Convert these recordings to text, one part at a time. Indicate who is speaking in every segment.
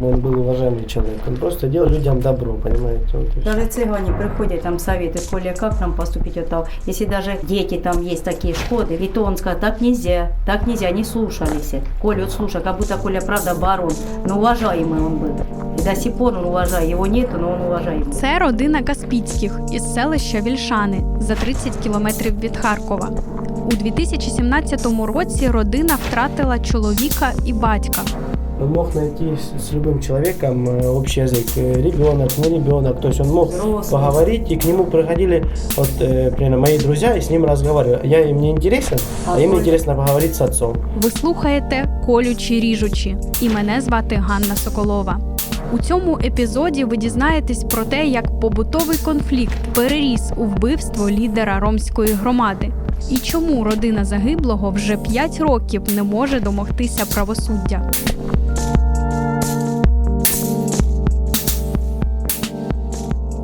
Speaker 1: Он был уважаемый человек. Он просто делал людям добро, понимаете? Вот и всё.
Speaker 2: Даже цыгане приходят, там советуют, Коля, как нам поступить вот так. Если даже дети там есть такие шкоды, и то он сказал, так нельзя, так нельзя, не слушались. Коля вот слушай, как будто Коля правда барон, но уважаемый он был. И до сих пор он уважает, его нету, но он уважаемый.
Speaker 3: Це родина Каспійських із селища Вільшани за 30 кілометрів від Харкова. У 2017 році родина втратила чоловіка і батька.
Speaker 1: Он мог найти с, с любым человеком э, общий язык. Э, Ребенок, не ребенок. То есть он мог
Speaker 2: Взрослый.
Speaker 1: поговорить, и к нему приходили вот, э, примерно мои друзья, и с ним разговаривали. Я им не интересен,
Speaker 2: А
Speaker 1: а им
Speaker 2: Коля?
Speaker 1: интересно поговорить с отцом.
Speaker 3: Ви слухаєте колючі ріжучі, і мене звати Ганна Соколова. У цьому епізоді ви дізнаєтесь про те, як побутовий конфлікт переріс у вбивство лідера ромської громади, і чому родина загиблого вже 5 років не може домогтися правосуддя.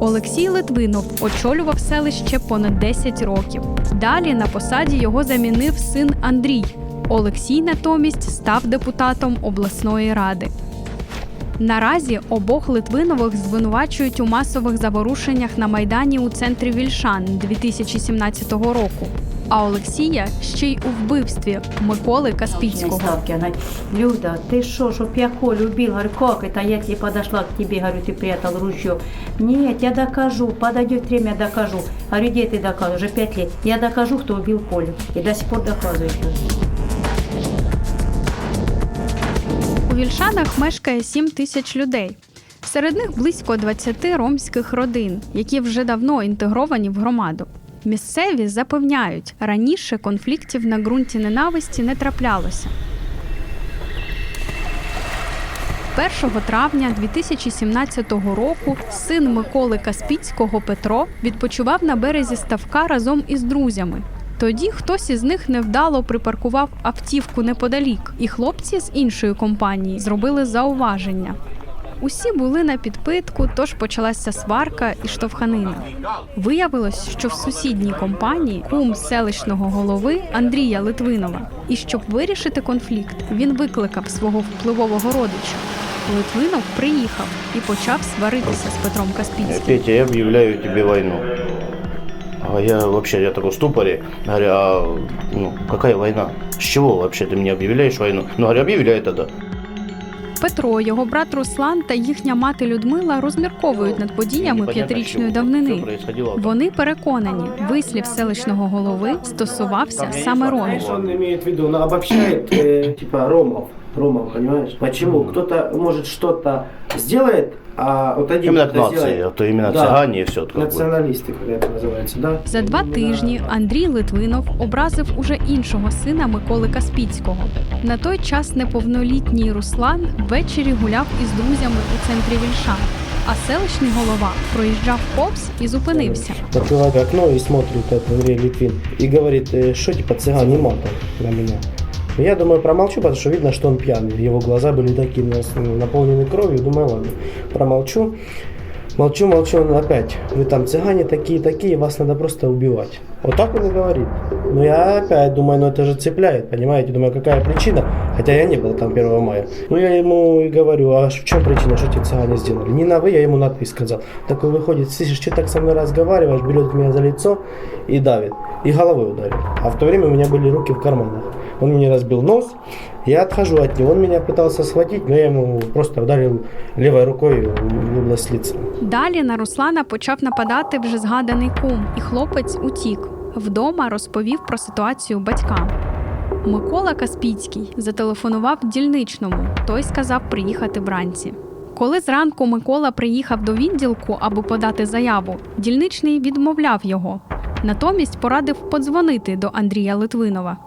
Speaker 3: Олексій Литвинов очолював селище понад 10 років. Далі на посаді його замінив син Андрій. Олексій натомість став депутатом обласної ради. Наразі обох Литвинових звинувачують у масових заворушеннях на майдані у центрі Вільшан 2017 року А Олексія ще й у вбивстві Миколи Каспійського.
Speaker 2: Ставки. Она, Люда, ты что, чтоб я Колю убил? Говорю, как это? Я тебе подошла к тебе, говорю, ты прятал ружье. Нет, я докажу, подойдет время, докажу. Говорю, где ты доказываешь? Уже пять лет. Я докажу, кто убил Колю. И до сих пор доказывает.
Speaker 3: У Вільшанах мешкає 7 тисяч людей. Серед них близько 20 ромських родин, які вже давно інтегровані в громаду. Місцеві запевняють, раніше конфліктів на ґрунті ненависті не траплялося. 1 травня 2017 року син Миколи Каспійського Петро відпочивав на березі ставка разом із друзями. Тоді хтось із них невдало припаркував автівку неподалік, і хлопці з іншої компанії зробили зауваження. Усі були на підпитку, тож почалася сварка і штовханина. Виявилось, що в сусідній компанії кум селищного голови Андрія Литвинова. І щоб вирішити конфлікт, він викликав свого впливового родича. Литвинов приїхав і почав сваритися з Петром Каспійським.
Speaker 4: Петя, я объявляю тебе войну. А я вообще, я такой в ступоре. Говорю, а ну, какая война? С чего вообще ты мне объявляешь войну? Ну, говорю, объявляй тогда.
Speaker 3: Петро, його брат Руслан та їхня мати Людмила розмірковують над подіями п'ятирічної давнини. Вони переконані, вислів селищного голови стосувався саме ромів.
Speaker 1: Він виду, он э, типа, ромов. Ромов, понимаешь? Почему? Кто-то, может, что-то сделает, а вот один
Speaker 4: Именно к
Speaker 1: это
Speaker 4: нации,
Speaker 1: сделает.
Speaker 4: а то именно
Speaker 1: Да.
Speaker 4: цыгане и все. Как бы.
Speaker 1: Националисты, как это называется, да?
Speaker 3: За два
Speaker 1: Именно-
Speaker 3: тижні Андрій Литвинов образив уже іншого сина Миколи Каспійського. На той час неповнолітній Руслан ввечері гуляв із друзями у центрі Вільшан. А селищний голова проїжджав повз і зупинився.
Speaker 1: Открывает окно и смотрит этот Андрей Литвин. И говорит, э, что типа цыган не матом на меня. Ну, Я думаю, промолчу, потому что видно, что он пьяный. Его глаза были такие наполнены кровью. Думаю, ладно, промолчу. Молчу, молчу, он опять. Вы там цыгане такие, такие, вас надо просто убивать. Вот так он и говорит. Ну я опять думаю, ну это же цепляет, понимаете? Думаю, какая причина? Хотя я не был там 1 мая. Ну я ему и говорю, а в чем причина, что те цыгане сделали? Не на вы, я ему надпись сказал. Такой выходит, слышишь, что так со мной разговариваешь, берет меня за лицо и давит. И головой ударил. А в то время у меня были руки в карманах. Он мне разбил нос, я отхожу от него. Он меня пытался схватить, но я ему просто ударил левой рукой в область лица.
Speaker 3: Далі на Руслана почав нападати вже згаданий кум, і хлопець утік. Вдома розповів про ситуацію батькам. Микола Каспійський зателефонував дільничному. Той сказав приїхати вранці. Коли зранку Микола приїхав до відділку, аби подати заяву, дільничний відмовляв його. Натомість порадив подзвонити до Андрія Литвинова.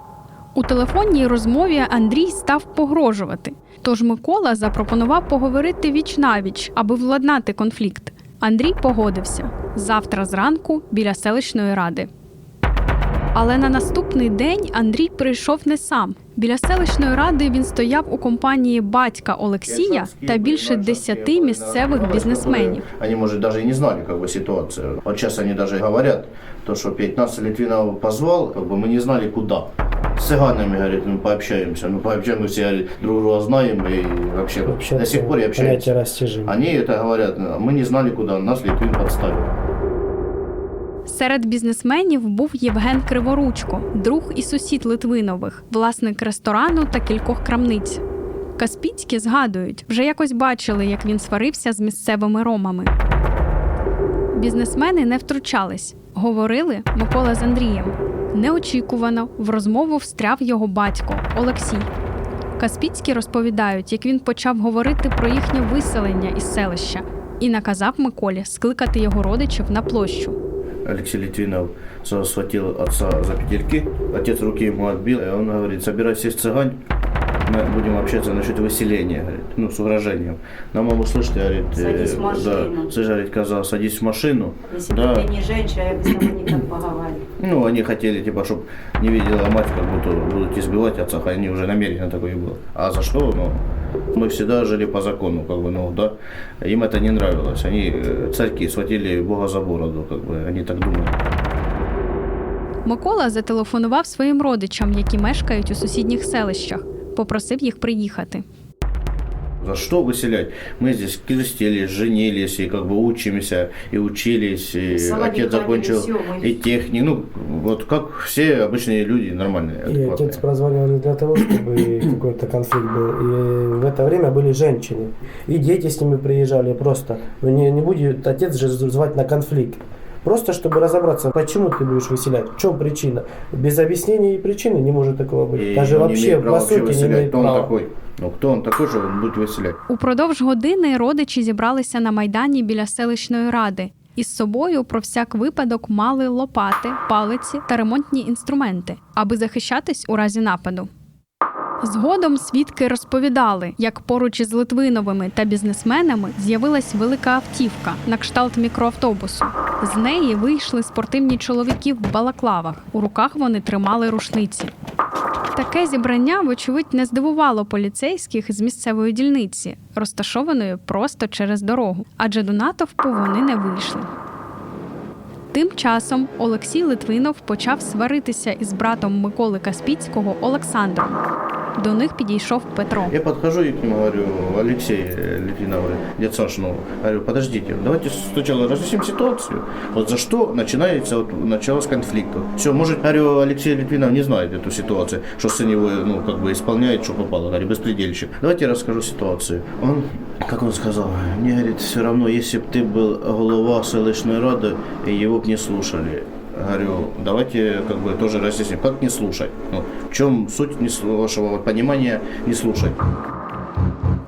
Speaker 3: У телефонній розмові Андрій став погрожувати. Тож Микола запропонував поговорити віч навіч, аби владнати конфлікт. Андрій погодився завтра зранку біля селищної ради. Але на наступний день Андрій прийшов не сам. Біля селищної ради він стояв у компанії батька Олексія та більше десяти місцевих бізнесменів.
Speaker 4: Они, может, даже и не знали, как бы, ситуацию. Вот сейчас они даже говорят, то, что 15 Литвинов позвал, как бы мы не знали, куда. с цыганами, говорит, ну пообщаемся. Ну пообщаемся, все, говорит, друг друга знаем и вообще,
Speaker 1: Вообще
Speaker 4: до сих пор и
Speaker 1: понятие
Speaker 4: общаемся.
Speaker 1: растяжимое.
Speaker 4: Они это говорят, мы не знали куда, нас Литвин подставил.
Speaker 3: Серед бізнесменів був Євген Криворучко, друг і сусід Литвинових, власник ресторану та кількох крамниць. Каспійські згадують, вже якось бачили, як він сварився з місцевими ромами. Бізнесмени не втручались, говорили Микола з Андрієм. Неочікувано в розмову встряв його батько Олексій. Каспіцькі розповідають, як він почав говорити про їхнє виселення із селища і наказав Миколі скликати його родичів на площу.
Speaker 4: Алексей Литвинов схватил отца за петельки, отец руки ему отбил, и он говорит, собирай всех цыгань, мы будем общаться насчет выселения, говорит, ну, с угрожением. На маму слышите, говорит, э,
Speaker 2: Садись в машину.
Speaker 4: да, слышь, говорит, сказал, садись в машину,
Speaker 2: Если
Speaker 4: да,
Speaker 2: бы ты не женщина, я бы с тобой никак поговорила.
Speaker 4: ну, они хотели, типа, чтобы не видела мать, как будто будут избивать отца, хотя они уже намеренно такое было. А за что, ну, мы всегда жили по закону, как бы, ну, да, им это не нравилось, они, э, царьки, схватили Бога за бороду, как бы, они так думали.
Speaker 3: Микола зателефонував своїм родичам, які мешкають у сусідніх селищах, Попросив їх приїхати.
Speaker 4: За что выселять? Мы здесь крестились, женились, и как бы учимся, и учились, и
Speaker 2: Салоны
Speaker 4: отец закончил и техник, ну, вот как все обычные люди, нормальные,
Speaker 1: И
Speaker 4: адекватные.
Speaker 1: отец прозвонил не для того, чтобы какой-то конфликт был. И в это время были женщины. И дети с ними приезжали просто. Но не, не будет отец же звать на конфликт. Просто чтобы разобраться, почему ты будешь выселять, в чем причина. Без объяснений и причины не может такого быть.
Speaker 4: И
Speaker 1: Даже
Speaker 4: он не
Speaker 1: вообще,
Speaker 4: имеет права
Speaker 1: по
Speaker 4: вообще
Speaker 1: сути, не
Speaker 4: выселять.
Speaker 1: имеет
Speaker 4: Кто он
Speaker 1: права.
Speaker 4: такой? Ну, кто он такой, что он будет выселять?
Speaker 3: Упродовж години родичі зібралися на майдані біля селищної ради. Із собою про всяк випадок мали лопати, палиці та ремонтні інструменти, аби захищатись у разі нападу. Згодом свідки розповідали, як поруч із Литвиновими та бізнесменами з'явилась велика автівка на кшталт мікроавтобусу. З неї вийшли спортивні чоловіки в балаклавах. У руках вони тримали рушниці. Таке зібрання, вочевидь, не здивувало поліцейських з місцевої дільниці, розташованої просто через дорогу, адже до натовпу вони не вийшли. Тим часом Олексій Литвинов почав сваритися із братом Миколи Каспіцького Олександром. До них підійшов Петро.
Speaker 4: Я подхожу и к нему говорю, Алексей э, Литвинов, говорит, дед Саш, ну, говорю, подождите, давайте сначала разъясним ситуацию. Вот за что начинается, вот, началось конфликт. Все, может, говорю, Алексей Литвинов не знает эту ситуацию, что сын его, ну, как бы исполняет, что попало, говорю, беспредельщик. Давайте я расскажу ситуацию. Он, как он сказал, мне, говорит, все равно, если бы ты был голова селищной рады, его бы не слушали. Говорю, давайте как бы тоже разъясним, как не слушать. Ну, в чем суть вашего понимания не слушать?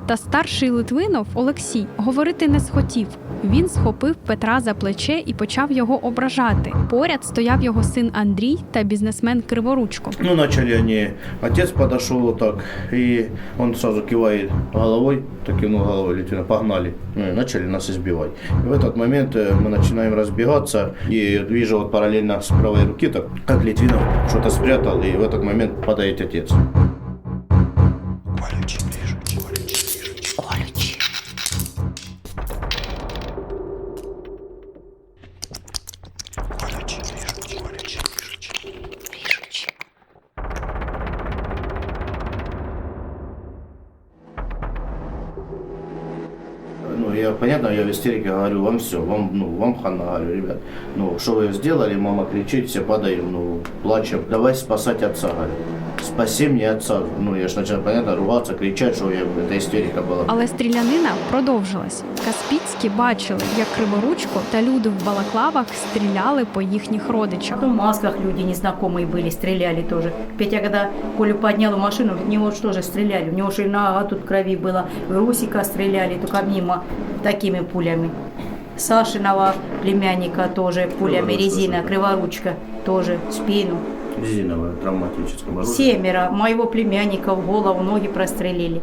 Speaker 3: Та старший Литвинов Олексій говорити не схотів. Він схопив Петра за плече і почав його ображати. Поряд стояв його син Андрій та бізнесмен Криворучко.
Speaker 4: Ну, начали они, отец подошел вот так, и он сразу кивает головой, так кивнул головой, Литвина, погнали. Ну, и начали нас избивать. И в этот момент э, мы начинаем разбегаться, и вижу вот параллельно с правой руки, так, как Литвинов что-то спрятал, и в этот момент падает отец. Истерике говорю, вам все, вам, ну, вам хана, говорю, ребят. Ну, что вы сделали, мама кричит, все падаем, ну, плачем. Давай спасать отца, говорю Спаси мне отца. Ну, я ж начинаю, понятно, ругаться, кричать, что я, это истерика была.
Speaker 3: Але стрілянина продовжилась. Каспіцькі бачили, як Криворучко та люди в балаклавах стріляли по їхніх родичах.
Speaker 2: Потом в масках люди незнакомые были, стреляли тоже. Петя, когда Колю поднял в машину, в него что же стреляли? У него же и нога тут крови была. В Русика стреляли, только мимо такими пулями. Сашиного племянника тоже пулями
Speaker 4: Криворучка,
Speaker 2: резина,
Speaker 4: Саша.
Speaker 2: криворучка тоже в спину.
Speaker 4: Резиновая, травматическая. оружие.
Speaker 2: Семеро моего племянника в голову, ноги прострелили.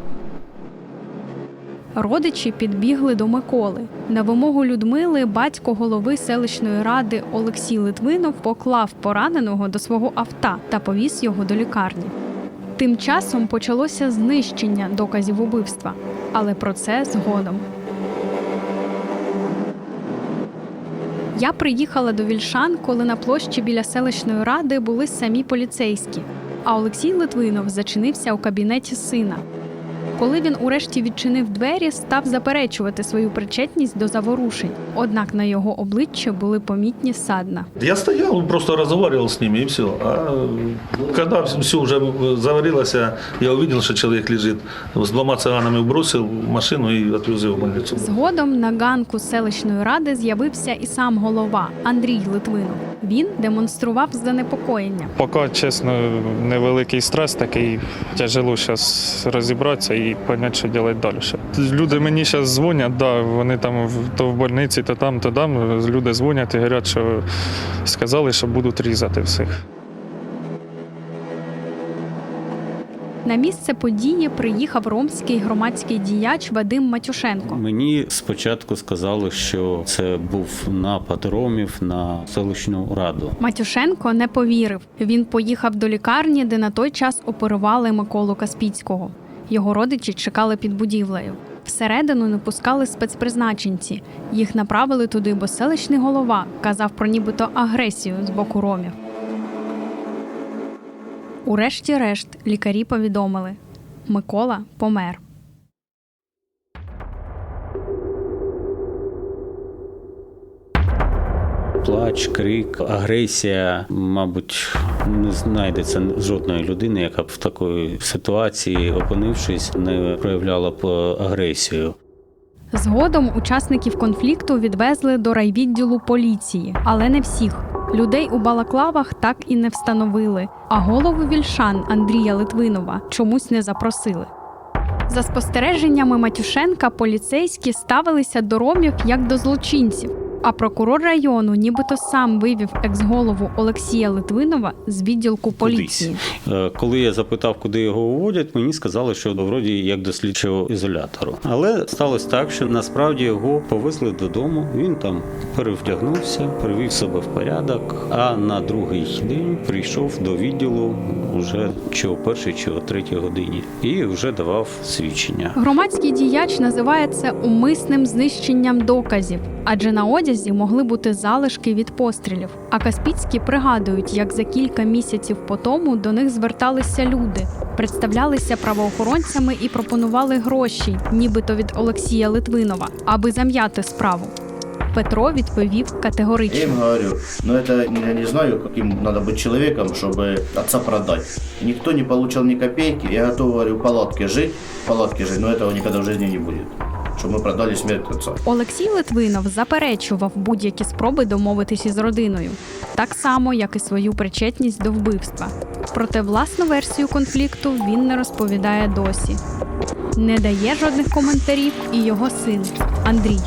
Speaker 3: Родичі підбігли до Миколи. На вимогу Людмили батько голови селищної ради Олексій Литвинов поклав пораненого до свого авто та повіз його до лікарні. Тим часом почалося знищення доказів убивства, але про це згодом. Я приїхала до Вільшан, коли на площі біля селищної ради були самі поліцейські. а Олексій Литвинов зачинився у кабінеті сина. Коли він урешті відчинив двері, став заперечувати свою причетність до заворушень. Однак на його обличчі були помітні садна.
Speaker 5: Я стоял, просто разговаривал с ними и все. А когда все уже заварилось, я увидел, что человек лежит. С двумя цыганами бросил машину и отвез в больницу.
Speaker 3: Згодом на ганку селищної ради з'явився і сам голова Андрій Литвинов. Він демонстрував занепокоєння.
Speaker 6: Поки, чесно, невеликий стрес такий, тяжело зараз розібратися і зрозуміти, що робити далі. Люди мені зараз дзвонять, да, вони там то в больниці, то там, то там. Люди дзвонять і говорять, що сказали, що будуть різати всіх.
Speaker 3: На місце події приїхав ромський громадський діяч Вадим Матюшенко.
Speaker 7: Мені спочатку сказали, що це був напад ромів на селищну раду.
Speaker 3: Матюшенко не повірив. Він поїхав до лікарні, де на той час оперували Миколу Каспійського. Його родичі чекали під будівлею. Всередину не пускали спецпризначенці. Їх направили туди, бо селищний голова казав про нібито агресію з боку ромів. Урешті-решт лікарі повідомили: Микола помер.
Speaker 7: Плач, крик, агресія. Мабуть, не знайдеться жодної людини, яка б в такій ситуації, опинившись, не проявляла б агресію.
Speaker 3: Згодом учасників конфлікту відвезли до райвідділу поліції, але не всіх. Людей у балаклавах так і не встановили, а голову вільшан Андрія Литвинова чомусь не запросили. За спостереженнями Матюшенка, поліцейські ставилися до ромів як до злочинців. А прокурор району нібито сам вивів екс-голову Олексія Литвинова з відділку поліції.
Speaker 7: Е, Коли я запитав, куди його уводять, мені сказали, що вроді як до слідчого ізолятору. Але сталося так, що насправді його повезли додому. Він там перевдягнувся, привів себе в порядок. А на другий день прийшов до відділу уже чи о першій, чи о третій годині, і вже давав свідчення.
Speaker 3: Громадський діяч називає це умисним знищенням доказів, адже на одязі могли бути залишки від пострілів. А Каспіцькі пригадують, як за кілька місяців по тому до них зверталися люди, представлялися правоохоронцями і пропонували гроші, нібито від Олексія Литвинова, аби зам'яти справу. Петро відповів
Speaker 4: Я
Speaker 3: категорично.
Speaker 4: им говорю, но это я не знаю, каким надо быть человеком, чтобы отца продать. Никто не получил ни копейки. Я готов, говорю, в палатке жить, в палатке жить, но этого никогда в жизни не будет. Чтобы мы продали смерть отца.
Speaker 3: Олексій Литвинов заперечував будь-які спроби домовитись із родиною, так само, як і свою причетність до вбивства. Проте власну версію конфлікту він не розповідає досі. Не дає жодних коментарів і його син Андрій.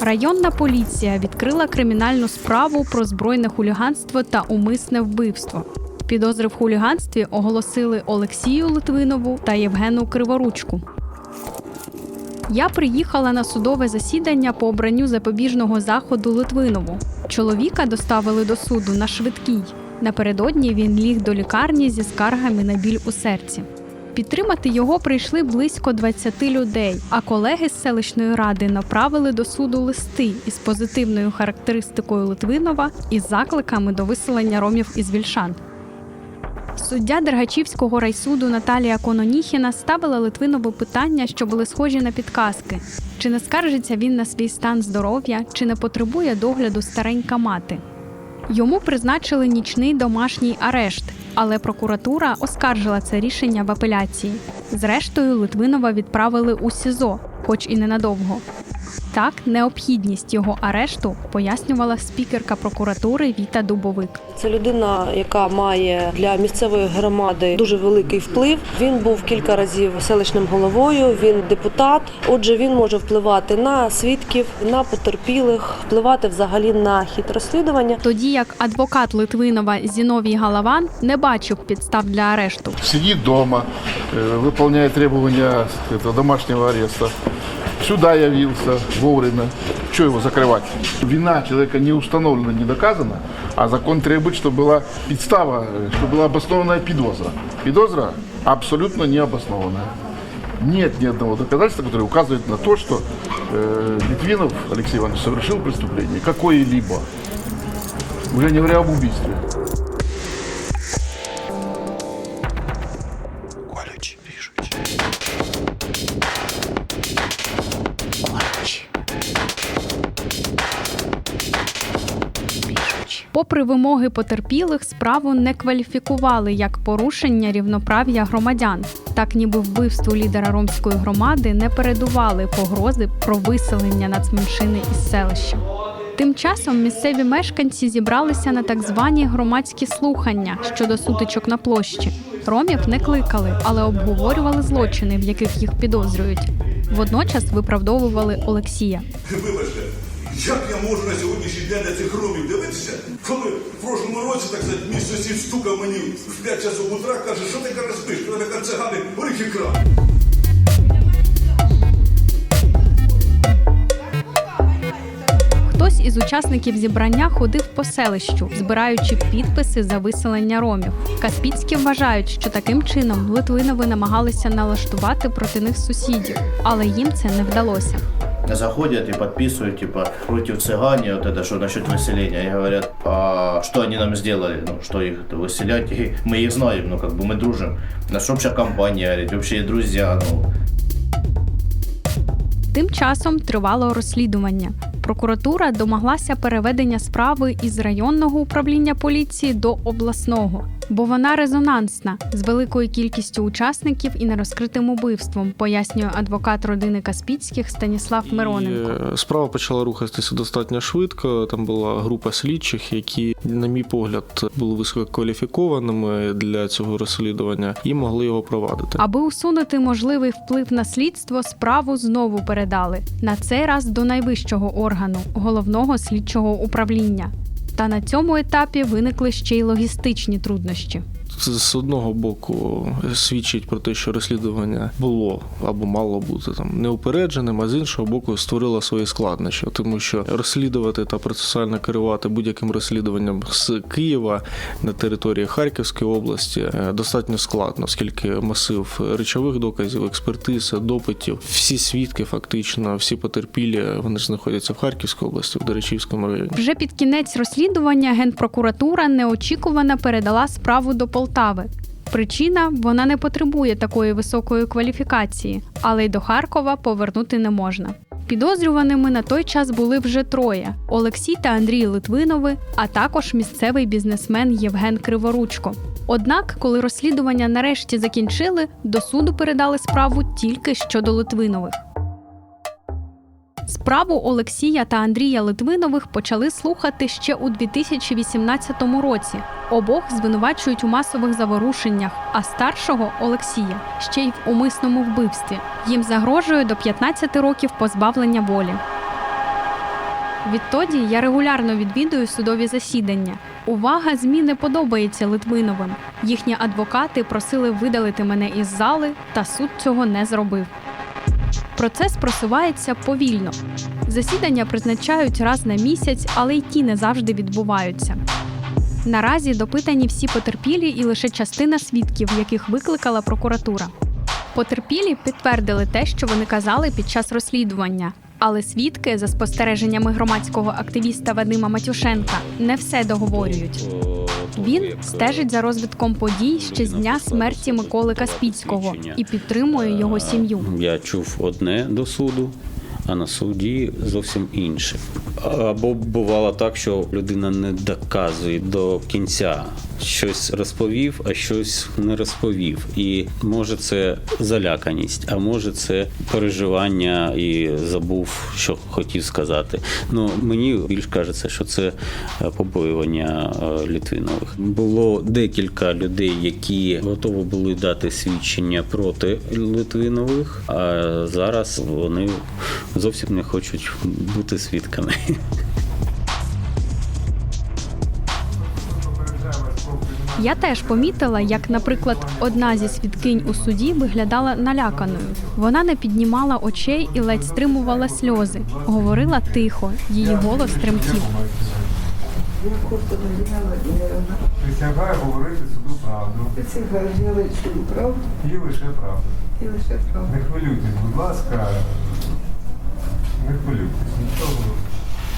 Speaker 3: Районна поліція відкрила кримінальну справу про збройне хуліганство та умисне вбивство. Підозри в хуліганстві оголосили Олексію Литвинову та Євгену Криворучку. Я приїхала на судове засідання по обранню запобіжного заходу Литвинову. Чоловіка доставили до суду на швидкій. Напередодні він ліг до лікарні зі скаргами на біль у серці. Підтримати його прийшли близько 20 людей, а колеги з селищної ради направили до суду листи із позитивною характеристикою Литвинова і закликами до виселення ромів із Вільшан. Суддя Дергачівського райсуду Наталія Кононіхіна ставила Литвинову питання, що були схожі на підказки: чи не скаржиться він на свій стан здоров'я, чи не потребує догляду старенька мати. Йому призначили нічний домашній арешт, але прокуратура оскаржила це рішення в апеляції. Зрештою, Литвинова відправили у СІЗО, хоч і ненадовго. Так, необхідність його арешту пояснювала спікерка прокуратури Віта Дубовик.
Speaker 8: Це людина, яка має для місцевої громади дуже великий вплив. Він був кілька разів селищним головою. Він депутат. Отже, він може впливати на свідків, на потерпілих, впливати взагалі на хід розслідування.
Speaker 3: Тоді як адвокат Литвинова Зіновій Галаван не бачив підстав для арешту.
Speaker 9: сидит дома, э, выполняет требования этого домашнего ареста. Сюда явился вовремя. Что его закрывать? Вина человека не установлена, не доказана, а закон требует, чтобы была подстава, чтобы была обоснованная подозра. Подозра абсолютно не обоснованная. Нет ни одного доказательства, которое указывает на то, что э, Литвинов Алексей Иванович совершил преступление какое-либо. Уже не говоря об убийстве.
Speaker 3: Попри вимоги потерпілих, справу не кваліфікували як порушення рівноправ'я громадян. Так ніби вбивству лідера ромської громади не передували погрози про виселення нацменшини із селища. Тим часом місцеві мешканці зібралися на так звані громадські слухання щодо сутичок на площі. Ромів не кликали, але обговорювали злочини, в яких їх підозрюють. Водночас виправдовували Олексія.
Speaker 10: Вибачте, як я можу на сьогоднішній день на цих ромів дивитися, коли в прошлому році, так сказати, мій сусід стукав мені в 5 часов утра, каже, що ти каже спиш, коли така цигани горіхи крав.
Speaker 3: Хтось із учасників зібрання ходив по селищу, збираючи підписи за виселення ромів. Каспійські вважають, що таким чином Литвинови намагалися налаштувати проти них сусідів, але їм це не вдалося
Speaker 4: Заходят и подписывают, типа, против цыгане, вот это, что насчет выселения. И говорят, а что они нам сделали? Ну, что их выселять? И мы их знаем, ну, как бы мы дружим. Наша общая компания, говорит, общие друзья, ну,
Speaker 3: Тим часом тривало розслідування. Прокуратура домоглася переведення справи із районного управління поліції до обласного, бо вона резонансна з великою кількістю учасників і нерозкритим убивством, пояснює адвокат родини Каспійських Станіслав Мироненко.
Speaker 11: І, е, Справа почала рухатися достатньо швидко. Там була група слідчих, які, на мій погляд, були висококваліфікованими для цього розслідування і могли його провадити.
Speaker 3: Аби усунути можливий вплив на слідство, справу знову передали на цей раз до найвищого органу головного слідчого управління. Та на цьому етапі виникли ще й логістичні труднощі.
Speaker 11: З одного боку свідчить про те, що розслідування було або мало бути там неупередженим, а з іншого боку створило свої складнощі, тому що розслідувати та процесуально керувати будь-яким розслідуванням з Києва на території Харківської області е, достатньо складно, оскільки масив речових доказів, експертиз, допитів, всі свідки, фактично, всі потерпілі, вони знаходяться в Харківській області, в Доречівському районі.
Speaker 3: Вже під кінець розслідування генпрокуратура неочікувано передала справу до Полтави. Причина вона не потребує такої високої кваліфікації, але й до Харкова повернути не можна. Підозрюваними на той час були вже троє: Олексій та Андрій Литвинови, а також місцевий бізнесмен Євген Криворучко. Однак, коли розслідування нарешті закінчили, до суду передали справу тільки щодо Литвинових. Справу Олексія та Андрія Литвинових почали слухати ще у 2018 році. Обох звинувачують у масових заворушеннях, а старшого Олексія ще й в умисному вбивстві. Їм загрожує до 15 років позбавлення волі. Відтоді я регулярно відвідую судові засідання. Увага ЗМІ не подобається Литвиновим. Їхні адвокати просили видалити мене із зали, та суд цього не зробив. Процес просувається повільно. Засідання призначають раз на місяць, але й ті не завжди відбуваються. Наразі допитані всі потерпілі і лише частина свідків, яких викликала прокуратура. Потерпілі підтвердили те, що вони казали під час розслідування. Але свідки, за спостереженнями громадського активіста Вадима Матюшенка, не все договорюють. Він стежить за розвитком подій ще з дня смерті Миколи Каспійського і підтримує його сім'ю.
Speaker 7: Я чув одне до суду, а на суді зовсім інше. Або бувало так, що людина не доказує до кінця. Щось розповів, а щось не розповів. І може це заляканість, а може це переживання і забув, що хотів сказати. Ну мені більш кажеться, що це е, побоювання е, Літвинових. Було декілька людей, які готові були дати свідчення проти Литвинових, а зараз вони зовсім не хочуть бути свідками.
Speaker 3: Я теж помітила, як, наприклад, одна зі свідкинь у суді виглядала наляканою. Вона не піднімала очей і ледь стримувала сльози. Говорила тихо, її голос тремтів.
Speaker 12: Присягаю говорити суду правду.
Speaker 13: Присягаю говорити суду правду
Speaker 12: І лише правду.
Speaker 13: і лише правду.
Speaker 12: Не хвилюйтесь, будь ласка. Не хвилюйтесь. Нічого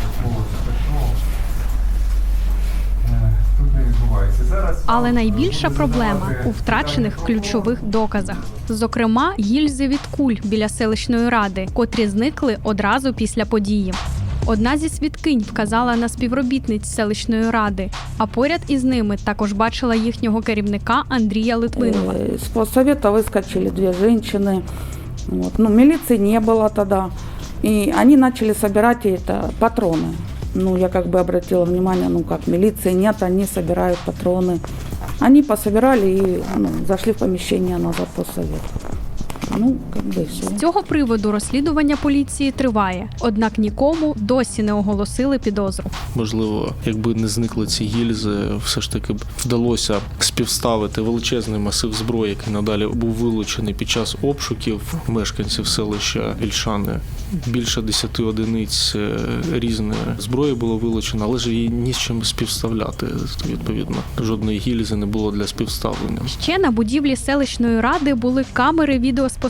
Speaker 12: такого страшного не відбувається. Зараз
Speaker 3: Але найбільша
Speaker 12: буду
Speaker 3: проблема
Speaker 12: задавати
Speaker 3: у втрачених
Speaker 12: питання про
Speaker 3: ключових доказах, зокрема, гільзи від куль біля селищної ради, котрі зникли одразу після події. Одна зі свідкинь вказала на співробітниць селищної ради, а поряд із ними також бачила їхнього керівника Андрія Литвинова.
Speaker 14: Э, С постсовета выскочили две женщины. Вот. Ну, милиции не было тогда. И они начали собирать это, патроны. Ну, я как бы обратила внимание, ну как, милиции нет, они собирают патроны. Они пособирали и ну, зашли в помещение назад постсовета. Ну, как бы все.
Speaker 3: З цього приводу розслідування поліції триває, однак нікому досі не оголосили підозру.
Speaker 11: Можливо, якби не зникли ці гільзи, все ж таки б вдалося співставити величезний масив зброї, який надалі був вилучений під час обшуків мешканців селища Вільшани. Більше десяти одиниць е, різної зброї було вилучено, але ж її ні з чим співставляти. Відповідно, жодної гільзи не було для співставлення.
Speaker 3: Ще на будівлі селищної ради були камери відеоспостереження,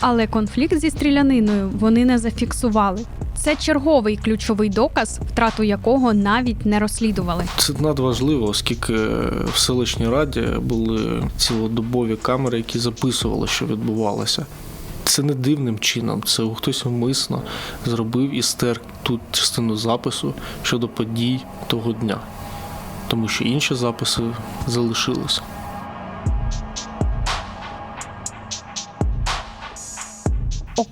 Speaker 3: але конфлікт зі стріляниною вони не зафіксували. Це черговий ключовий доказ, втрату якого навіть не розслідували.
Speaker 11: Це надважливо, оскільки в селищній раді були цілодобові камери, які записували, що відбувалося. Це не дивним чином, це хтось умисно зробив і стер ту частину запису щодо подій того дня, тому що інші записи залишилися.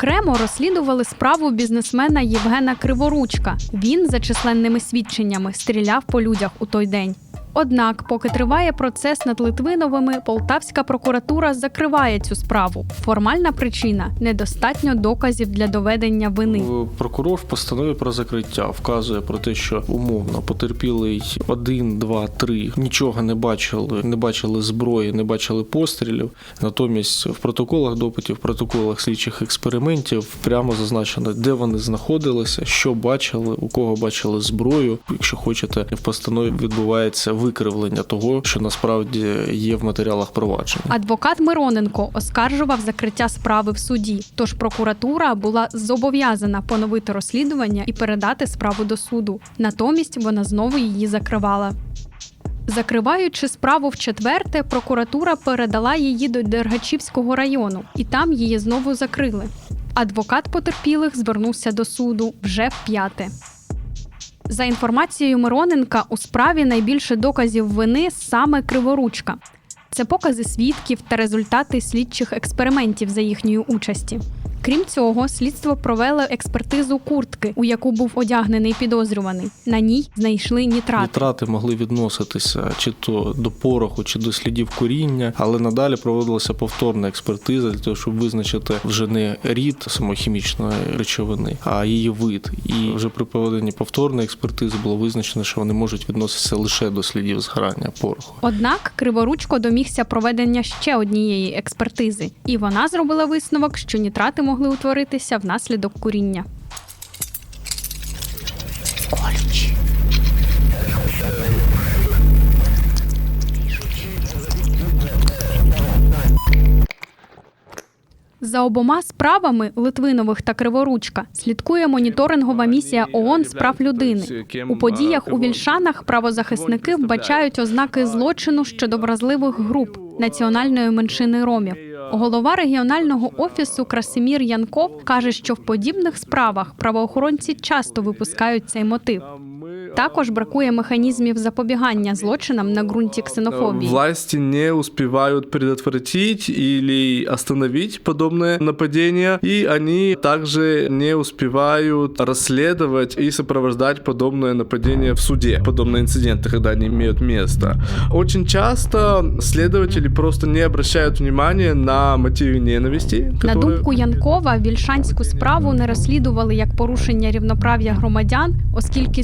Speaker 3: Окремо розслідували справу бізнесмена Євгена Криворучка. Він, за численними свідченнями, стріляв по людях у той день. Однак, поки триває процес над Литвиновими, Полтавська прокуратура закриває цю справу. Формальна причина недостатньо доказів для доведення вини.
Speaker 11: Прокурор в постанові про закриття вказує про те, що умовно потерпілий один, два, три нічого не бачили, не бачили зброї, не бачили пострілів. Натомість в протоколах допитів, в протоколах слідчих експериментів прямо зазначено, де вони знаходилися, що бачили, у кого бачили зброю. Якщо хочете, в постанові відбувається викривлення того, що насправді є в матеріалах провадження.
Speaker 3: Адвокат Мироненко оскаржував закриття справи в суді. Тож прокуратура була зобов'язана поновити розслідування і передати справу до суду. Натомість вона знову її закривала. Закриваючи справу в четверте, прокуратура передала її до Дергачівського району, і там її знову закрили. Адвокат потерпілих звернувся до суду вже в п'яте. За інформацією Мироненка, у справі найбільше доказів вини саме криворучка. Це покази свідків та результати слідчих експериментів за їхньої участі. Крім цього, слідство провело експертизу куртки, у яку був одягнений підозрюваний. На ній знайшли нітрати.
Speaker 11: Нітрати могли відноситися чи то до пороху, чи до слідів коріння, але надалі проводилася повторна експертиза для того, щоб визначити вже не рід самохімічної речовини, а її вид. І вже при проведенні повторної експертизи було визначено, що вони можуть відноситися лише до слідів згорання пороху.
Speaker 3: Однак Криворучко домігся проведення ще однієї експертизи, і вона зробила висновок, що нітрати могли утворитися внаслідок куріння. За обома справами Литвинових та Криворучка слідкує моніторингова місія ООН з прав людини. У подіях у Вільшанах правозахисники вбачають ознаки злочину щодо вразливих груп національної меншини ромів. Голова регіонального офісу Красимір Янков каже, що в подібних справах правоохоронці часто випускають цей мотив. Також бракує механізмів запобігання злочинам на ґрунті ксенофобії.
Speaker 15: Власти не успевают предотвратить или остановить подобное нападение, и они также не успевают расследовать и сопровождать подобное нападение в суде, подобные инциденты, когда они имеют место. Очень часто следователи просто не обращают внимания на мотивы ненависти.
Speaker 3: На
Speaker 15: которые-
Speaker 3: думку Янкова, вільшанську справу не розслідували як порушення рівноправ'я громадян, оскільки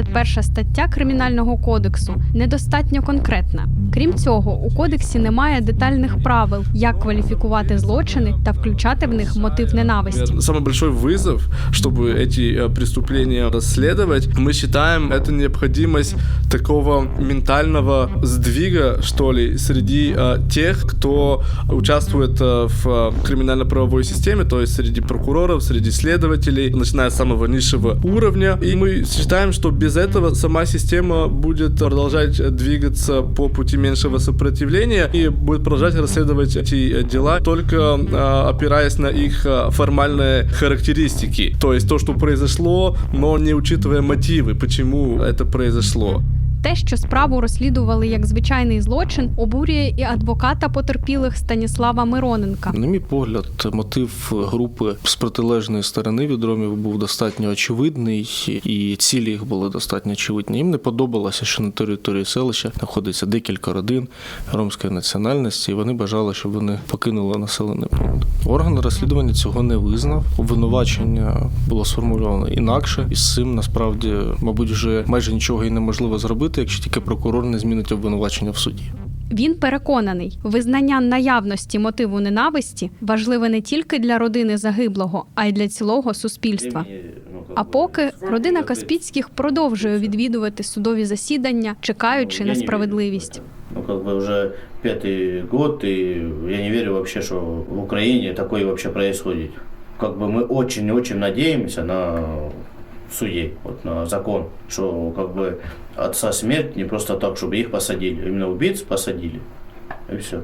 Speaker 3: 161 стаття кримінального кодексу недостатньо конкретна. Крім цього, у кодексі немає детальних правил, як кваліфікувати злочини та включати в них мотив ненависті.
Speaker 15: Самый большой вызов, чтобы эти э, преступления расследовать, мы считаем это необходимость такого ментального сдвига, что ли, среди э, тех, кто участвует э, в э, криминально-правовой системе, то есть среди прокуроров, среди следователей, начиная с самого низшего уровня. И мы считаем, что без без этого сама система будет продолжать двигаться по пути меньшего сопротивления и будет продолжать расследовать эти э, дела, только э, опираясь на их э, формальные характеристики. То есть то, что произошло, но не учитывая мотивы, почему это произошло.
Speaker 3: Те, що справу розслідували як звичайний злочин, обурює і адвоката потерпілих Станіслава Мироненка.
Speaker 11: На мій погляд, мотив групи з протилежної сторони від ромів був достатньо очевидний, і цілі їх були достатньо очевидні. Їм не подобалося, що на території селища знаходиться декілька родин ромської національності, і вони бажали, щоб вони покинули населений пункт. Орган розслідування цього не визнав. Обвинувачення було сформульовано інакше, і з цим насправді, мабуть, вже майже нічого і неможливо зробити, якщо тільки прокурор не змінить обвинувачення в суді.
Speaker 3: Він переконаний, визнання наявності мотиву ненависті важливе не тільки для родини загиблого, а й для цілого суспільства. А поки родина Каспіцьких продовжує відвідувати судові засідання, чекаючи на справедливість.
Speaker 4: Ну, как бы уже пятый год, и я не верю вообще, что в Украине такое вообще происходит. Как бы мы очень-очень надеемся на суде, вот на закон, что как бы отца смерть не просто так, чтобы их посадили, именно убийц посадили, и все.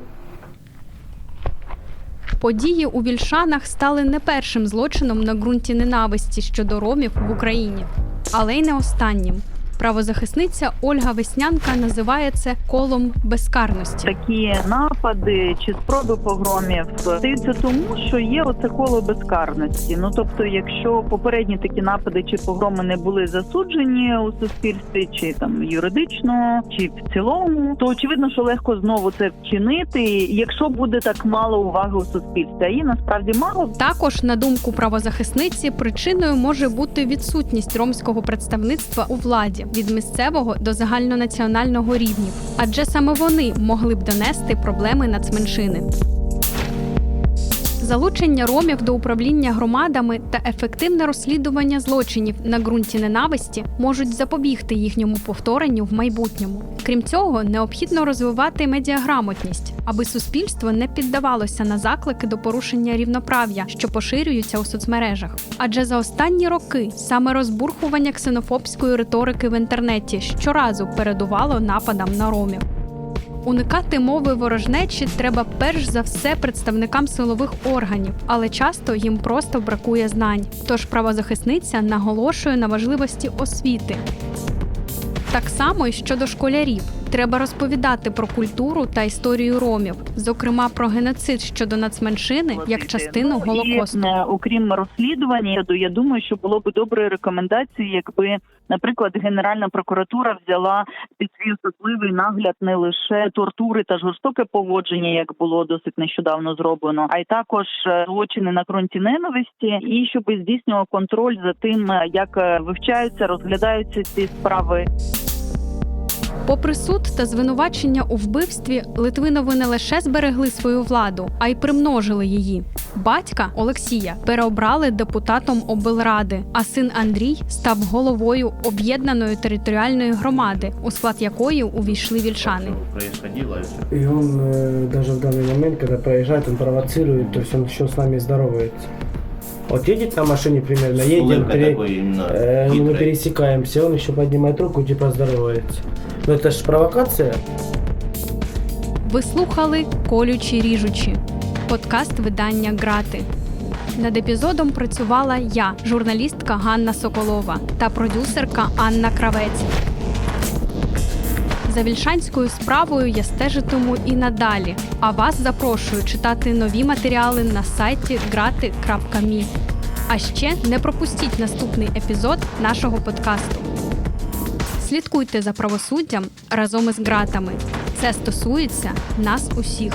Speaker 3: Події у Вільшанах стали не першим злочином на ґрунті ненависті щодо ромів в Україні, але й не останнім. Правозахисниця Ольга Веснянка називає це колом безкарності.
Speaker 16: Такі напади чи спроби погромів стаються тому, що є оце коло безкарності. Ну тобто, якщо попередні такі напади чи погроми не були засуджені у суспільстві, чи там юридично, чи в цілому, то очевидно, що легко знову це вчинити, якщо буде так мало уваги у суспільстві. А її насправді мало.
Speaker 3: Також, на думку правозахисниці, причиною може бути відсутність ромського представництва у владі від місцевого до загальнонаціонального рівнів, адже саме вони могли б донести проблеми нацменшини. Залучення ромів до управління громадами та ефективне розслідування злочинів на ґрунті ненависті можуть запобігти їхньому повторенню в майбутньому. Крім цього, необхідно розвивати медіаграмотність, аби суспільство не піддавалося на заклики до порушення рівноправ'я, що поширюються у соцмережах. Адже за останні роки саме розбурхування ксенофобської риторики в інтернеті щоразу передувало нападам на ромів. Уникати мови ворожнечі треба перш за все представникам силових органів, але часто їм просто бракує знань. Тож правозахисниця наголошує на важливості освіти. Так само й щодо школярів. Треба розповідати про культуру та історію ромів, зокрема про геноцид щодо нацменшини як частину
Speaker 16: Ну,
Speaker 3: голокосту.
Speaker 16: І, е, окрім розслідування, я думаю, що було б доброю рекомендацією, якби, наприклад, Генеральна прокуратура взяла під свій особливий нагляд не лише тортури та жорстоке поводження, як було досить нещодавно зроблено, а й також е, злочини на ґрунті ненависті, і щоб здійснював контроль за тим, е, як вивчаються, розглядаються ці справи.
Speaker 3: Попри суд та звинувачення у вбивстві, Литвинови не лише зберегли свою владу, а й примножили її. Батька Олексія переобрали депутатом облради, а син Андрій став головою об'єднаної територіальної громади, у склад якої увійшли вільшани.
Speaker 4: Происходило и все.
Speaker 1: И он э, даже в данный момент, когда проезжает, он провоцирует, то есть он еще с нами здоровается. Вот едет на машине примерно, едем,
Speaker 4: Улыбка
Speaker 1: пере-
Speaker 4: такой именно
Speaker 1: э, мы
Speaker 4: хитрой.
Speaker 1: пересекаемся, он еще поднимает руку, типа здоровается. Но это же провокация.
Speaker 3: Ви слухали колючі ріжучі подкаст видання Грати. Над епізодом працювала я, журналістка Ганна Соколова та продюсерка Анна Кравець. За вільшанською справою я стежитиму і надалі. А вас запрошую читати нові матеріали на сайті grati.me. А ще не пропустіть наступний епізод нашого подкасту. Слідкуйте за правосуддям разом із ґратами. Це стосується нас усіх.